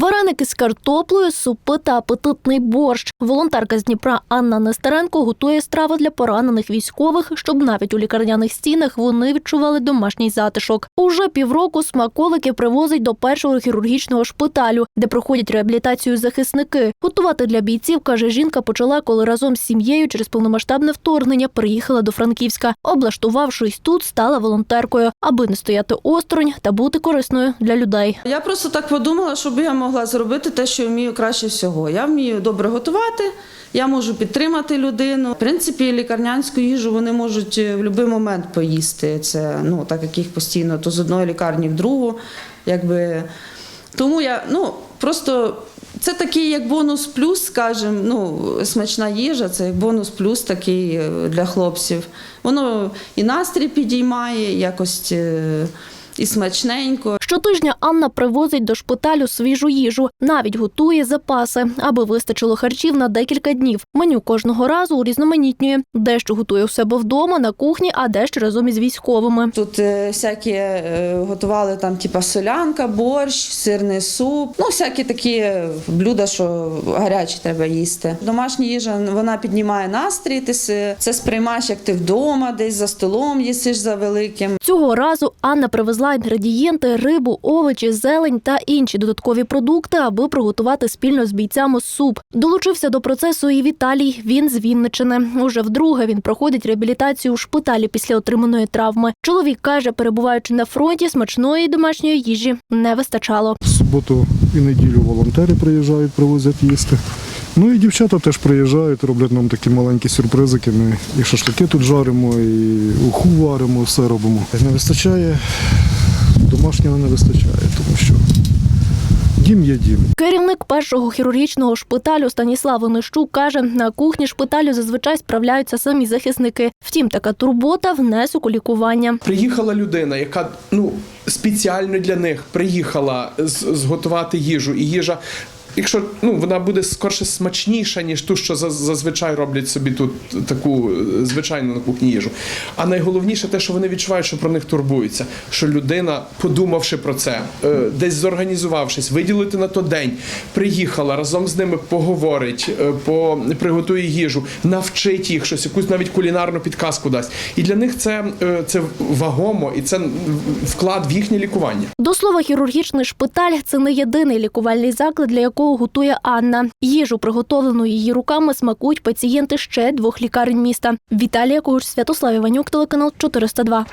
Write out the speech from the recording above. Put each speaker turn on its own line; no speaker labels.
Вареники з картоплею, супи та апетитний борщ. Волонтерка з Дніпра Анна Нестеренко готує страви для поранених військових, щоб навіть у лікарняних стінах вони відчували домашній затишок. Уже півроку смаколики привозить до першого хірургічного шпиталю, де проходять реабілітацію захисники. Готувати для бійців, каже жінка, почала, коли разом з сім'єю через повномасштабне вторгнення приїхала до Франківська. Облаштувавшись тут, стала волонтеркою, аби не стояти осторонь та бути корисною для людей.
Я просто так подумала, щоб я могла зробити те, що вмію краще всього. Я вмію добре готувати, я можу підтримати людину. В принципі, лікарнянську їжу вони можуть е, в будь-який момент поїсти. Це ну так як їх постійно то з одної лікарні в другу. Якби тому я ну просто. Це такий як бонус плюс, скажімо, ну, смачна їжа, це як бонус плюс такий е, для хлопців. Воно і настрій підіймає, якось е, і смачненько.
Щотижня Анна привозить до шпиталю свіжу їжу, навіть готує запаси, аби вистачило харчів на декілька днів. Меню кожного разу урізноманітнює. Дещо готує у себе вдома на кухні, а дещо разом із військовими.
Тут е, всякі е, готували там, типа солянка, борщ, сирний суп. Ну, всякі такі блюда, що гарячі треба їсти. Домашня їжа вона піднімає настрій. Ти це сприймаєш, як ти вдома, десь за столом їсиш за великим.
Цього разу Анна привезла інгредієнти, рибу, овочі, зелень та інші додаткові продукти, аби приготувати спільно з бійцями суп. Долучився до процесу і Віталій. Він з Вінничини. Уже вдруге він проходить реабілітацію у шпиталі після отриманої травми. Чоловік каже, перебуваючи на фронті, смачної домашньої їжі не вистачало.
В суботу і неділю волонтери приїжджають, привозять їсти. Ну і дівчата теж приїжджають, роблять нам такі маленькі сюрпризики. Ми і шашлики тут жаримо, і уху варимо, все робимо. Не вистачає, домашнього не вистачає, тому що дім є дім.
Керівник першого хірургічного шпиталю Станіслав Онищук каже, на кухні шпиталю зазвичай справляються самі захисники. Втім, така турбота внесок у лікування.
Приїхала людина, яка ну спеціально для них приїхала з- зготувати їжу, і їжа. Якщо ну вона буде скорше смачніша, ніж ту, що за- зазвичай роблять собі тут таку е, звичайну на кухні їжу. А найголовніше те, що вони відчувають, що про них турбуються. Що людина, подумавши про це, е, десь зорганізувавшись, виділити на то день, приїхала разом з ними, поговорить, е, по приготує їжу, навчить їх щось, якусь навіть кулінарну підказку дасть. І для них це, це вагомо і це вклад в їхнє лікування.
До слова, хірургічний шпиталь це не єдиний лікувальний заклад, для якого готує Анна. Їжу, приготовлену її руками, смакують пацієнти ще двох лікарень міста. Віталія Когуш, Святослав Іванюк, телеканал 402.